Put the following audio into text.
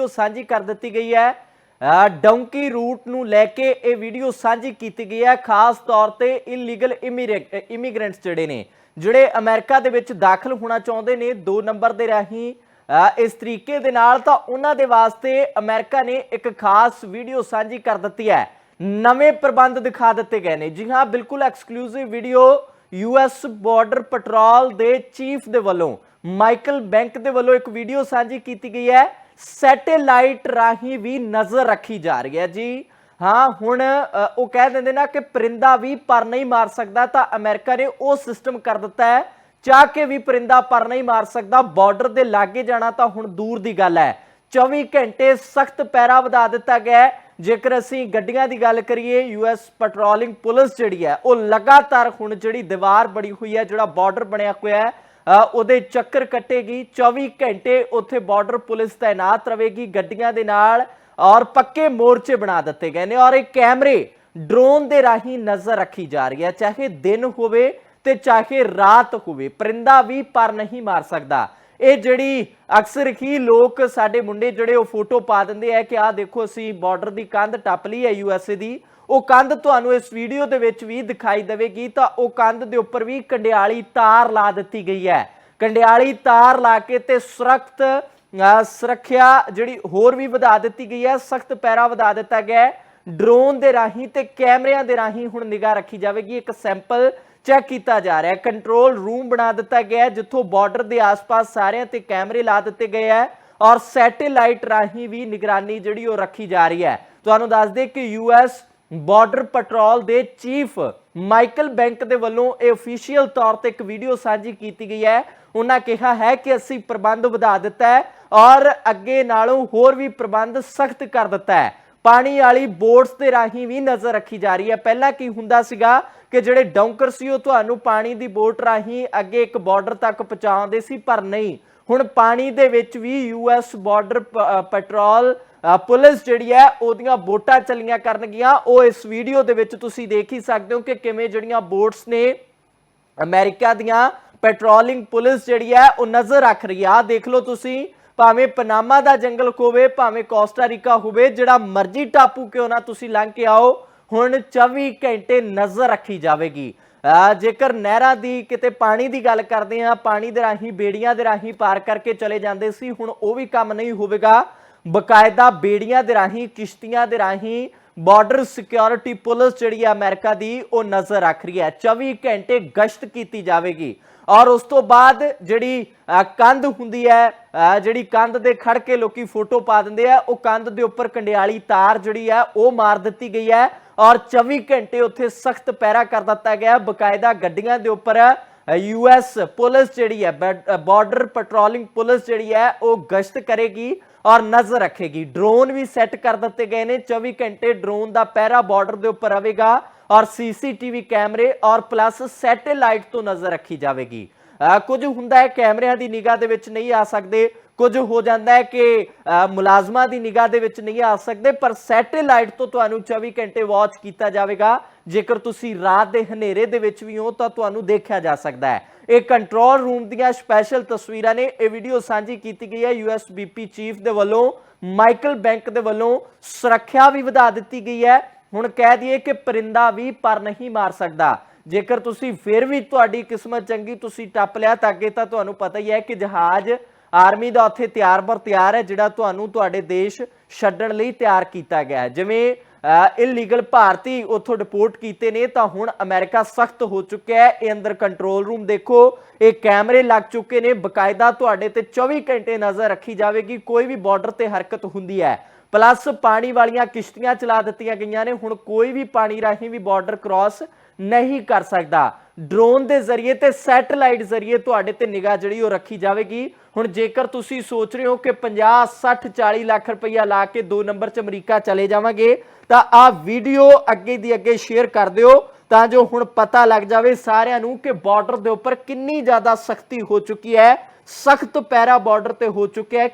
Video ਸਾਂਝੀ ਕਰ ਦਿੱਤੀ ਗਈ ਹੈ। ਡੌਂਕੀ ਰੂਟ ਨੂੰ ਲੈ ਕੇ ਇਹ ਵੀਡੀਓ ਸਾਂਝੀ ਕੀਤੀ ਗਈ ਹੈ। ਖਾਸ ਤੌਰ ਤੇ ਇਲੀਗਲ ਇਮੀਗ੍ਰੈਂਟਸ ਜਿਹੜੇ ਨੇ, ਜਿਹੜੇ ਅਮਰੀਕਾ ਦੇ ਵਿੱਚ ਦਾਖਲ ਹੋਣਾ ਚਾਹੁੰਦੇ ਨੇ ਦੋ ਨੰਬਰ ਦੇ ਰਾਹੀਂ। ਇਸ ਤਰੀਕੇ ਦੇ ਨਾਲ ਤਾਂ ਉਹਨਾਂ ਦੇ ਵਾਸਤੇ ਅਮਰੀਕਾ ਨੇ ਇੱਕ ਖਾਸ ਵੀਡੀਓ ਸਾਂਝੀ ਕਰ ਦਿੱਤੀ ਹੈ। ਨਵੇਂ ਪ੍ਰਬੰਧ ਦਿਖਾ ਦਿੱਤੇ ਗਏ ਨੇ। ਜੀ ਹਾਂ, ਬਿਲਕੁਲ exclusive video US border patrol ਦੇ ਚੀਫ ਦੇ ਵੱਲੋਂ ਮਾਈਕਲ ਬੈਂਕ ਦੇ ਵੱਲੋਂ ਇੱਕ ਵੀਡੀਓ ਸਾਂਝੀ ਕੀਤੀ ਗਈ ਹੈ। ਸੈਟੇਲਾਈਟ ਰਾਹੀਂ ਵੀ ਨਜ਼ਰ ਰੱਖੀ ਜਾ ਰਹੀ ਹੈ ਜੀ। ਹਾਂ, ਹੁਣ ਉਹ ਕਹਿ ਦਿੰਦੇ ਨਾ ਕਿ ਪਰਿੰਦਾ ਵੀ ਪਰ ਨਹੀਂ ਮਾਰ ਸਕਦਾ, ਤਾਂ ਅਮਰੀਕਾ ਨੇ ਉਹ ਸਿਸਟਮ ਕਰ ਦਿੱਤਾ ਹੈ। ਚਾਹ ਕੇ ਵੀ ਪਰਿੰਦਾ ਪਰ ਨਹੀਂ ਮਾਰ ਸਕਦਾ, ਬਾਰਡਰ ਦੇ ਲਾਗੇ ਜਾਣਾ ਤਾਂ ਹੁਣ ਦੂਰ ਦੀ ਗੱਲ ਹੈ। 24 ਘੰਟੇ ਸਖਤ ਪੈਰਾ ਵਧਾ ਦਿੱਤਾ ਗਿਆ ਜੇਕਰ ਅਸੀਂ ਗੱਡੀਆਂ ਦੀ ਗੱਲ ਕਰੀਏ ਯੂਐਸ ਪੈਟਰੋਲਿੰਗ ਪੁਲਿਸ ਜਿਹੜੀ ਹੈ, ਉਹ ਲਗਾਤਾਰ ਹੁਣ ਜਿਹੜੀ ਦੀਵਾਰ ਬਣੀ ਹੋਈ ਹੈ, ਜਿਹੜਾ ਬਾਰਡਰ ਬਣਿਆ ਹੋਇਆ ਹੈ ਉਹਦੇ ਚੱਕਰ ਕੱਟੇਗੀ 24 ਘੰਟੇ ਉੱਥੇ ਬਾਰਡਰ ਪੁਲਿਸ ਤਾਇਨਾਤ ਰਹੇਗੀ, ਗੱਡੀਆਂ ਦੇ ਨਾਲ, ਔਰ ਪੱਕੇ ਮੋਰਚੇ ਬਣਾ ਦਿੱਤੇ ਗਏ ਨੇ, ਔਰ ਇਹ ਕੈਮਰੇ ਡਰੋਨ ਦੇ ਰਾਹੀਂ ਨਜ਼ਰ ਰੱਖੀ ਜਾ ਰਹੀ ਹੈ, ਚਾਹੇ ਦਿਨ ਹੋਵੇ ਤੇ ਚਾਹੇ ਰਾਤ ਹੋਵੇ, ਪਰਿੰਦਾ ਵੀ ਪਰ ਨਹੀਂ ਮਾਰ ਸਕਦਾ। ਇਹ ਜਿਹੜੀ ਅਕਸਰ ਹੀ ਲੋਕ ਸਾਡੇ ਮੁੰਡੇ ਜਿਹੜੇ ਉਹ ਫੋਟੋ ਪਾ ਦਿੰਦੇ ਆ ਕਿ ਆਹ ਦੇਖੋ, ਅਸੀਂ ਬਾਰਡਰ ਦੀ ਕੰਧ ਟੱਪ ਲਈ ਹੈ ਯੂਐਸਏ ਦੀ। ਉਹ ਕੰਧ ਤੁਹਾਨੂੰ ਇਸ ਵੀਡੀਓ ਦੇ ਵਿੱਚ ਵੀ ਦਿਖਾਈ ਦੇਵੇਗੀ ਤਾਂ ਉਹ ਕੰਧ ਦੇ ਉੱਪਰ ਵੀ ਕੰਡਿਆਲੀ ਤਾਰ ਲਾ ਦਿੱਤੀ ਗਈ ਹੈ। ਕੰਡਿਆਲੀ ਤਾਰ ਲਾ ਕੇ ਤੇ ਸੁਰੱਖਤ ਸੁਰੱਖਿਆ ਜਿਹੜੀ ਹੋਰ ਵੀ ਵਧਾ ਦਿੱਤੀ ਗਈ ਹੈ, ਸਖਤ ਪੈਰਾ ਵਧਾ ਦਿੱਤਾ ਗਿਆ ਹੈ। ਡਰੋਨ ਦੇ ਰਾਹੀਂ ਤੇ ਕੈਮਰਿਆਂ ਦੇ ਰਾਹੀਂ ਹੁਣ ਨਿਗਾਹ ਰੱਖੀ ਜਾਵੇਗੀ। ਇੱਕ ਸੈਂਪਲ ਚੈੱਕ ਕੀਤਾ ਜਾ ਰਿਹਾ ਹੈ। ਕੰਟਰੋਲ ਰੂਮ ਬਣਾ ਦਿੱਤਾ ਗਿਆ ਹੈ, ਜਿੱਥੋਂ ਬਾਰਡਰ ਦੇ ਆਸ-ਪਾਸ ਸਾਰਿਆਂ ਤੇ ਕੈਮਰੇ ਲਾ ਦਿੱਤੇ ਗਏ ਹੈ ਔਰ ਸੈਟੇਲਾਈਟ ਰਾਹੀਂ ਵੀ ਨਿਗਰਾਨੀ ਜਿਹੜੀ ਉਹ ਰੱਖੀ ਜਾ ਰਹੀ ਹੈ। ਤੁਹਾਨੂੰ ਦੱਸ ਦੇ ਕਿ ਯੂਐਸ ਬਾਰਡਰ ਪੈਟਰੋਲ ਦੇ ਚੀਫ ਮਾਈਕਲ ਬੈਂਕ ਦੇ ਵੱਲੋਂ ਇਹ ਅਫੀਸ਼ੀਅਲ ਤੌਰ ਤੇ ਇੱਕ ਵੀਡੀਓ ਸਾਂਝੀ ਕੀਤੀ ਗਈ ਹੈ। ਉਹਨਾਂ ਕਿਹਾ ਹੈ ਕਿ ਅਸੀਂ ਪ੍ਰਬੰਧ ਵਧਾ ਦਿੱਤਾ ਹੈ ਔਰ ਅੱਗੇ ਨਾਲੋਂ ਹੋਰ ਵੀ ਪ੍ਰਬੰਧ ਸਖਤ ਕਰ ਦਿੱਤਾ ਹੈ। ਪਾਣੀ ਵਾਲੀ ਬੋਟਸ ਦੇ ਰਾਹੀਂ ਵੀ ਨਜ਼ਰ ਰੱਖੀ ਜਾ ਰਹੀ ਹੈ। ਪਹਿਲਾਂ ਕੀ ਹੁੰਦਾ ਸੀਗਾ ਕਿ ਜਿਹੜੇ ਡੌਂਕਰ ਸੀ, ਉਹ ਤੁਹਾਨੂੰ ਪਾਣੀ ਦੀ ਬੋਟ ਰਾਹੀਂ ਅੱਗੇ ਇੱਕ ਬਾਰਡਰ ਤੱਕ ਪਹੁੰਚਾਉਂਦੇ ਸੀ, ਪਰ ਨਹੀਂ। ਹੁਣ ਪਾਣੀ ਦੇ ਵਿੱਚ ਵੀ ਯੂਐਸ ਬਾਰਡਰ ਪੈਟਰੋਲ ਪੁਲਿਸ ਜਿਹੜੀ ਹੈ, ਉਹਦੀਆਂ ਬੋਟਾਂ ਚੱਲੀਆਂ ਕਰਨਗੀਆਂ। ਉਹ ਇਸ ਵੀਡੀਓ ਦੇ ਵਿੱਚ ਤੁਸੀਂ ਦੇਖ ਹੀ ਸਕਦੇ ਹੋ ਕਿ ਕਿਵੇਂ ਜਿਹੜੀਆਂ ਬੋਟਸ ਨੇ ਅਮਰੀਕਾ ਦੀਆਂ ਪੈਟਰੋਲਿੰਗ ਪੁਲਿਸ ਜਿਹੜੀ ਹੈ, ਉਹ ਨਜ਼ਰ ਰੱਖ ਰਹੀ ਆ। ਦੇਖ ਲਓ ਤੁਸੀਂ, ਭਾਵੇਂ ਪਨਾਮਾ ਦਾ ਜੰਗਲ ਹੋਵੇ ਭਾਵੇਂ ਕੋਸਟਾਰੀਕਾ ਹੋਵੇ, ਜਿਹੜਾ ਮਰਜ਼ੀ ਟਾਪੂ ਕਿਉਂ ਨਾ ਤੁਸੀਂ ਲੰਘ ਕੇ ਆਓ, ਹੁਣ 24 ਘੰਟੇ ਨਜ਼ਰ ਰੱਖੀ ਜਾਵੇਗੀ। ਅਹ ਜੇਕਰ ਨਹਿਰਾਂ ਦੀ ਕਿਤੇ ਪਾਣੀ ਦੀ ਗੱਲ ਕਰਦੇ ਆ ਪਾਣੀ ਦੇ ਰਾਹੀਂ, ਬੇੜੀਆਂ ਦੇ ਰਾਹੀਂ ਪਾਰ ਕਰਕੇ ਚਲੇ ਜਾਂਦੇ ਸੀ, ਹੁਣ ਉਹ ਵੀ ਕੰਮ ਨਹੀਂ ਹੋਵੇਗਾ। ਬਕਾਇਦਾ ਬੇੜੀਆਂ ਦੇ ਰਾਹੀਂ, ਕਿਸ਼ਤੀਆਂ ਦੇ ਰਾਹੀਂ ਬਾਰਡਰ ਸਿਕਿਉਰਿਟੀ ਪੁਲਿਸ ਜਿਹੜੀ ਹੈ ਅਮਰੀਕਾ ਦੀ, ਉਹ ਨਜ਼ਰ ਰੱਖ ਰਹੀ ਹੈ। 24 ਘੰਟੇ ਗਸ਼ਤ ਕੀਤੀ ਜਾਵੇਗੀ। ਔਰ ਉਸ ਤੋਂ ਬਾਅਦ ਜਿਹੜੀ ਕੰਧ ਹੁੰਦੀ ਹੈ ਜਿਹੜੀ ਕੰਧ ਦੇ ਖੜ ਕੇ ਲੋਕੀ ਫੋਟੋ ਪਾ ਦਿੰਦੇ ਆ, ਉਹ ਕੰਧ ਦੇ ਉੱਪਰ ਕੰਡਿਆਲੀ ਤਾਰ ਜਿਹੜੀ ਹੈ, ਉਹ ਮਾਰ ਦਿੱਤੀ ਗਈ ਹੈ। ਔਰ 24 ਘੰਟੇ ਉੱਥੇ ਸਖਤ ਪਹਿਰਾ ਕਰ ਦਿੱਤਾ ਗਿਆ ਹੈ। ਬਕਾਇਦਾ ਗੱਡੀਆਂ ਦੇ ਉੱਪਰ ਯੂਐਸ ਪੁਲਿਸ ਜਿਹੜੀ ਹੈ ਬਾਰਡਰ ਪੈਟਰੋਲਿੰਗ ਪੁਲਿਸ ਜਿਹੜੀ ਹੈ, ਉਹ ਗਸ਼ਤ ਕਰੇਗੀ। ਔਰ ਨਜ਼ਰ ਰੱਖੇਗੀ। ਡਰੋਨ ਵੀ ਸੈੱਟ ਕਰ ਦਿੱਤੇ ਗਏ ਨੇ। 24 ਘੰਟੇ ਡਰੋਨ ਦਾ ਪਹਿਰਾ ਬਾਰਡਰ ਦੇ ਉੱਪਰ ਰਹੇਗਾ ਔਰ ਸੀਸੀਟੀਵੀ ਕੈਮਰੇ ਔਰ ਪਲੱਸ ਸੈਟੇਲਾਈਟ ਤੋਂ ਨਜ਼ਰ ਰੱਖੀ ਜਾਵੇਗੀ। ਅਹ ਕੁਝ ਹੁੰਦਾ ਹੈ ਕੈਮਰਿਆਂ ਦੀ ਨਿਗਾਹ ਦੇ ਵਿੱਚ ਨਹੀਂ ਆ ਸਕਦੇ। ਕੁਝ ਹੋ ਜਾਂਦਾ ਹੈ ਕਿ ਮੁਲਾਜ਼ਮਾਂ ਦੀ ਨਿਗਾਹ ਦੇ ਵਿੱਚ ਨਹੀਂ ਆ ਸਕਦੇ, ਪਰ ਸੈਟੇਲਾਈਟ ਤੋਂ ਤੁਹਾਨੂੰ 24 ਘੰਟੇ ਵਾਚ ਕੀਤਾ ਜਾਵੇਗਾ। ਜੇਕਰ ਤੁਸੀਂ ਰਾਤ ਦੇ ਹਨੇਰੇ ਦੇ ਵਿੱਚ ਵੀ ਹੋ ਤਾਂ ਤੁਹਾਨੂੰ ਦੇਖਿਆ ਜਾ ਸਕਦਾ ਹੈ। ਇਹ ਕੰਟਰੋਲ ਰੂਮ ਦੀਆਂ ਸਪੈਸ਼ਲ ਤਸਵੀਰਾਂ ਨੇ। ਇਹ ਵੀਡੀਓ ਸਾਂਝੀ ਕੀਤੀ ਗਈ ਹੈ। ਯੂਐਸਬੀਪੀ ਚੀਫ ਦੇ ਵੱਲੋਂ ਮਾਈਕਲ ਬੈਂਕ ਦੇ ਵੱਲੋਂ ਸੁਰੱਖਿਆ ਵੀ ਵਧਾ ਦਿੱਤੀ ਗਈ ਹੈ। ਹੁਣ ਕਹਿ ਦਈਏ ਕਿ ਪਰਿੰਦਾ ਵੀ ਪਰ ਨਹੀਂ ਮਾਰ ਸਕਦਾ। ਜੇਕਰ ਤੁਸੀਂ ਫਿਰ ਵੀ ਤੁਹਾਡੀ ਕਿਸਮਤ ਚੰਗੀ ਤੁਸੀਂ ਟੱਪ ਲਿਆ, ਤਾਂ ਅੱਗੇ ਤਾਂ ਤੁਹਾਨੂੰ ਪਤਾ ਹੀ ਹੈ ਕਿ ਜਹਾਜ਼ ਆਰਮੀ ਦਾ ਉੱਥੇ ਤਿਆਰ ਬਰ ਤਿਆਰ ਹੈ, ਜਿਹੜਾ ਤੁਹਾਨੂੰ ਤੁਹਾਡੇ ਦੇਸ਼ ਛੱਡਣ ਲਈ ਤਿਆਰ ਕੀਤਾ ਗਿਆ ਹੈ। ਜਿਵੇਂ ਇਲੀਗਲ ਭਾਰਤੀ ਉੱਥੋਂ ਡਿਪੋਰਟ ਕੀਤੇ ਨੇ, ਤਾਂ ਹੁਣ ਅਮਰੀਕਾ ਸਖਤ ਹੋ ਚੁੱਕਿਆ ਹੈ। ਇਹ ਅੰਦਰ ਕੰਟਰੋਲ ਰੂਮ ਦੇਖੋ, ਇਹ ਕੈਮਰੇ ਲੱਗ ਚੁੱਕੇ ਨੇ। ਬਕਾਇਦਾ ਤੁਹਾਡੇ ਤੇ 24 ਘੰਟੇ ਨਜ਼ਰ ਰੱਖੀ ਜਾਵੇਗੀ, ਕੋਈ ਵੀ ਬਾਰਡਰ ਤੇ ਹਰਕਤ ਹੁੰਦੀ ਹੈ। ਪਲੱਸ ਪਾਣੀ ਵਾਲੀਆਂ ਕਿਸ਼ਤੀਆਂ ਚਲਾ ਦਿੱਤੀਆਂ ਗਈਆਂ ਨੇ। ਹੁਣ ਕੋਈ ਵੀ ਪਾਣੀ ਰਾਹੀਂ ਵੀ ਬਾਰਡਰ ਕ੍ਰਾਸ ਨਹੀਂ ਕਰ ਸਕਦਾ। ਡਰੋਨ ਦੇ ਜ਼ਰੀਏ ਤੇ ਸੈਟੇਲਾਈਟ ਜ਼ਰੀਏ ਤੁਹਾਡੇ ਤੇ ਨਿਗਾਹ ਜਿਹੜੀ ਉਹ ਰੱਖੀ ਜਾਵੇਗੀ। ਹੁਣ ਜੇਕਰ ਤੁਸੀਂ ਸੋਚ ਰਹੇ ਹੋ ਕਿ 50 60 40 ਲੱਖ ਰੁਪਈਆ ਲਾ ਕੇ ਦੋ ਨੰਬਰ 'ਚ ਅਮਰੀਕਾ ਚਲੇ ਜਾਵਾਂਗੇ, ਤਾਂ ਆਹ ਵੀਡੀਓ ਅੱਗੇ ਦੀ ਅੱਗੇ ਸ਼ੇਅਰ ਕਰ ਦਿਓ, ਤਾਂ ਜੋ ਹੁਣ ਪਤਾ ਲੱਗ ਜਾਵੇ ਸਾਰਿਆਂ ਨੂੰ ਕਿ ਬਾਰਡਰ ਦੇ ਉੱਪਰ ਕਿੰਨੀ ਜ਼ਿਆਦਾ ਸਖਤੀ ਹੋ ਚੁੱਕੀ ਹੈ, ਸਖਤ ਪੈਰਾ ਬਾਰਡਰ ਤੇ ਹੋ ਚੁੱਕਿਆ ਹੈ